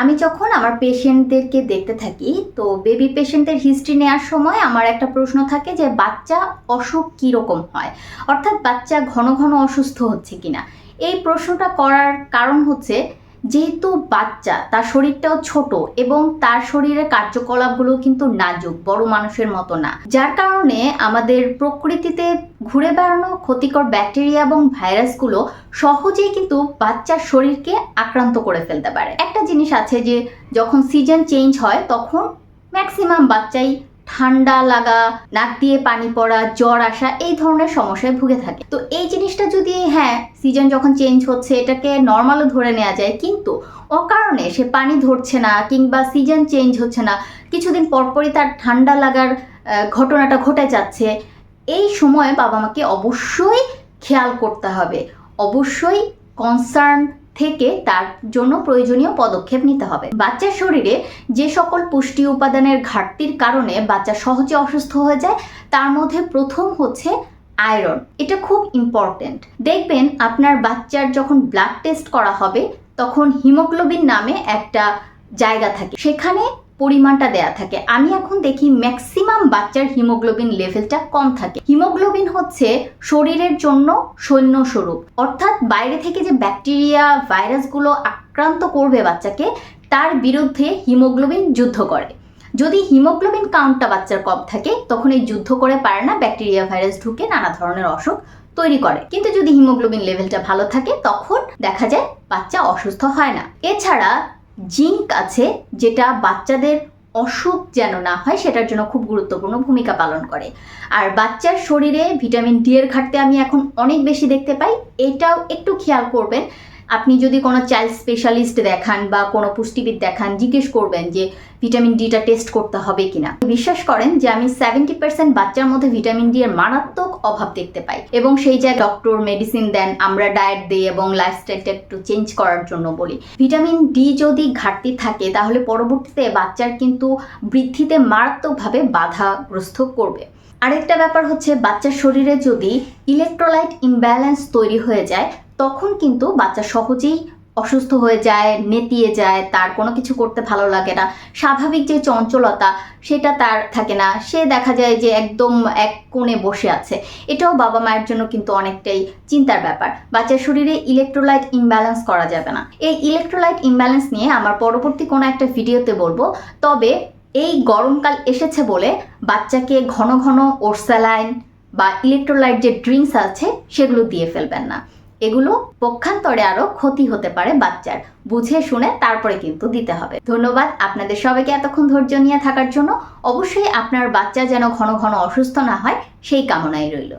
আমি যখন আমার পেশেন্টদেরকে দেখতে থাকি, তো বেবি পেশেন্টের হিস্ট্রি নেওয়ার সময় আমার একটা প্রশ্ন থাকে যে, বাচ্চা অসুখ কীরকম হয়? অর্থাৎ বাচ্চা ঘন ঘন অসুস্থ হচ্ছে কিনা? এই প্রশ্নটা করার কারণ হচ্ছে যেহেতু বাচ্চা, তার শরীরটাও ছোট এবং তার শরীরের কার্যকলাপগুলো কিন্তু নাজুক, বড় মানুষের মতো না। যার কারণে আমাদের প্রকৃতিতে ঘুরে বেড়ানো ক্ষতিকর ব্যাকটেরিয়া এবং ভাইরাসগুলো সহজেই কিন্তু বাচ্চার শরীরকে আক্রান্ত করে ফেলতে পারে। একটা জিনিস আছে যে, যখন সিজন চেঞ্জ হয়, তখন ম্যাক্সিমাম বাচ্চাই ঠান্ডা লাগা, নাক দিয়ে পানি পড়া, জ্বর আসা, এই ধরনের সমস্যায় ভুগে থাকে। তো এই জিনিসটা যদি হ্যাঁ সিজন যখন চেঞ্জ হচ্ছে, এটাকে নর্মালও ধরে নেওয়া যায়, কিন্তু অকারণে সে পানি ধরছে না কিংবা সিজন চেঞ্জ হচ্ছে না, কিছুদিন পরপরই তার ঠান্ডা লাগার ঘটনাটা ঘটে যাচ্ছে, এই সময় বাবা মাকে অবশ্যই খেয়াল করতে হবে। অবশ্যই কনসার্ন থেকে তার জন্য প্রয়োজনীয় পদক্ষেপ নিতে হবে। বাচ্চার শরীরে যে সকল পুষ্টি উপাদানের ঘাটতির কারণে বাচ্চা সহজে অসুস্থ হয়ে যায়, তার মধ্যে প্রথম হচ্ছে আয়রন। এটা খুব ইম্পর্টেন্ট দেখবেন আপনার বাচ্চার যখন ব্লাড টেস্ট করা হবে, তখন হিমোগ্লোবিন নামে একটা জায়গা থাকে। সেখানে পরিমাণটা দেয়া থাকে। আমি এখন দেখি ম্যাক্সিমাম বাচ্চার হিমোগ্লোবিন লেভেলটা কম থাকে। হিমোগ্লোবিন হচ্ছে শরীরের জন্য সৈন্য স্বরূপ অর্থাৎ বাইরে থেকে যে ব্যাকটেরিয়া ভাইরাসগুলো আক্রান্ত করবে বাচ্চাকে, তার বিরুদ্ধে হিমোগ্লোবিন যুদ্ধ করে। যদি হিমোগ্লোবিন কাউন্টটা বাচ্চার কম থাকে, তখন এই যুদ্ধ করে পারে না ব্যাকটেরিয়া ভাইরাস ঢুকে নানা ধরনের অসুখ তৈরি করে। কিন্তু যদি হিমোগ্লোবিন লেভেলটা ভালো থাকে, তখন দেখা যায় বাচ্চা অসুস্থ হয় না। এছাড়া জিঙ্ক আছে যেটা বাচ্চাদের অসুখ যেন না হয় সেটার জন্য খুব গুরুত্বপূর্ণ ভূমিকা পালন করে। আর বাচ্চার শরীরে ভিটামিন ডি এর ঘাটতি আমি এখন অনেক বেশি দেখতে পাই, এটাও একটু খেয়াল করবেন। আপনি যদি কোনো চাইল্ড স্পেশালিস্ট দেখান বা কোনো পুষ্টিবিদ দেখান, জিজ্ঞেস করবেন যে ভিটামিন ডিটা টেস্ট করতে হবে কিনা। বিশ্বাস করেন যে আমি সেভেন্টি পার্সেন্ট বাচ্চার মধ্যে ভিটামিন ডি এর মারাত্মক অভাব দেখতে পাই। এবং সেই জায়গায় ডক্টর মেডিসিন দেন, আমরা ডায়েট দিই এবং লাইফস্টাইলটা একটু চেঞ্জ করার জন্য বলি। ভিটামিন ডি যদি ঘাটতি থাকে, তাহলে পরবর্তীতে বাচ্চার কিন্তু বৃদ্ধিতে মারাত্মকভাবে বাধাগ্রস্ত করবে। আরেকটা ব্যাপার হচ্ছে, বাচ্চার শরীরে যদি ইলেকট্রোলাইট ইমব্যালেন্স তৈরি হয়ে যায় তখন কিন্তু বাচ্চা সহজেই অসুস্থ হয়ে যায়, নেতিয়ে যায়, তার কোনো কিছু করতে ভালো লাগে না। স্বাভাবিক যে চঞ্চলতা, সেটা তার থাকে না। সে দেখা যায় যে একদম এক কোণে বসে আছে। এটাও বাবা মায়ের জন্য কিন্তু অনেকটাই চিন্তার ব্যাপার। বাচ্চার শরীরে ইলেকট্রোলাইট ইমব্যালেন্স করা যাবে না। এই ইলেকট্রোলাইট ইমব্যালেন্স নিয়ে আমার পরবর্তী কোনো একটা ভিডিওতে বলব। তবে এই গরমকাল এসেছে বলে বাচ্চাকে ঘন ঘন ওরসালাইন বা ইলেকট্রোলাইট যে ড্রিঙ্কস আছে, সেগুলো দিয়ে ফেলবেন না। এগুলো পক্ষান্তরে আরও ক্ষতি হতে পারে বাচ্চার। বুঝে শুনে তারপরে কিন্তু দিতে হবে। ধন্যবাদ আপনাদের সবাইকে এতক্ষণ ধৈর্য নিয়ে থাকার জন্য। অবশ্যই আপনার বাচ্চা যেন ঘন ঘন অসুস্থ না হয়, সেই কামনাই রইল।